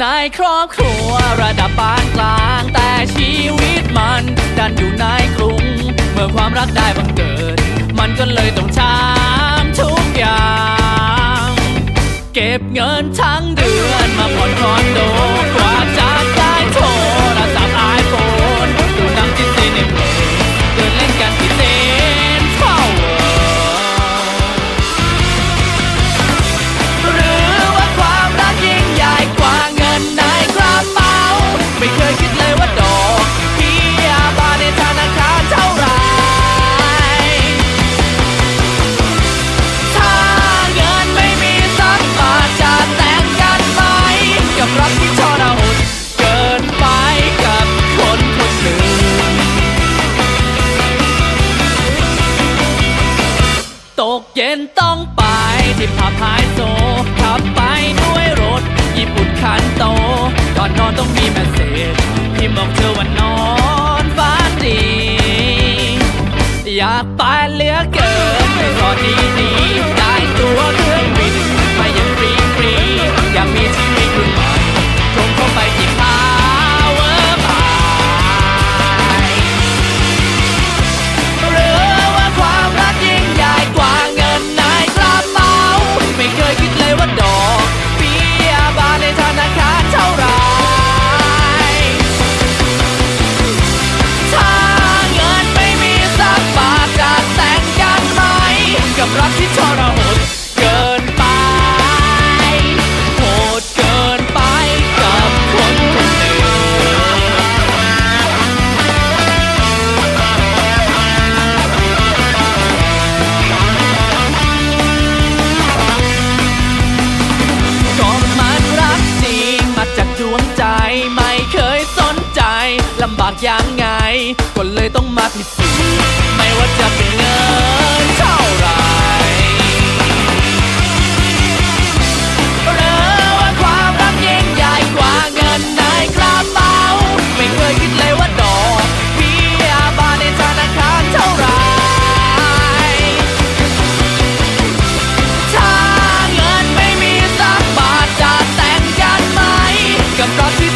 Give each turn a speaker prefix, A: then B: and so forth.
A: ในครอบครัวระดับปานกลาง แต่ชีวิตมันดันอยู่ในกรุง เมื่อความรักได้บังเกิด มันก็เลยต้องช้ำทุกอย่าง เก็บเงินทั้งเดือนมาผ่อนคอนโดกว่าจะได้โท ตกเย็นต้องไปที่ผับไฮโซขับไปด้วยรถ ญี่ปุ่นคันโตก่อนนอนต้องมีแมสเซจพิมพ์บอกเธอว่านอนฝันดี อยากไปเหลือเกินไม่รอดีดีๆได้ตัวเครื่องบินไปยังฟรีฟรีๆอยากมีชีวิตรุ่นำบากยังไง ก็เลยต้องมาพิสูจน์ไม่ว่าจะเป็นเงินเท่าไรหรือว่าความรักยิ่งใหญ่กว่าเงินในกระเป๋าไม่เคยคิดเลยว่าดอกเบี้ยบานในธนาคารเท่าไรถ้าเงินไม่มีสักบาทจะแต่งกันไหมกับรักที่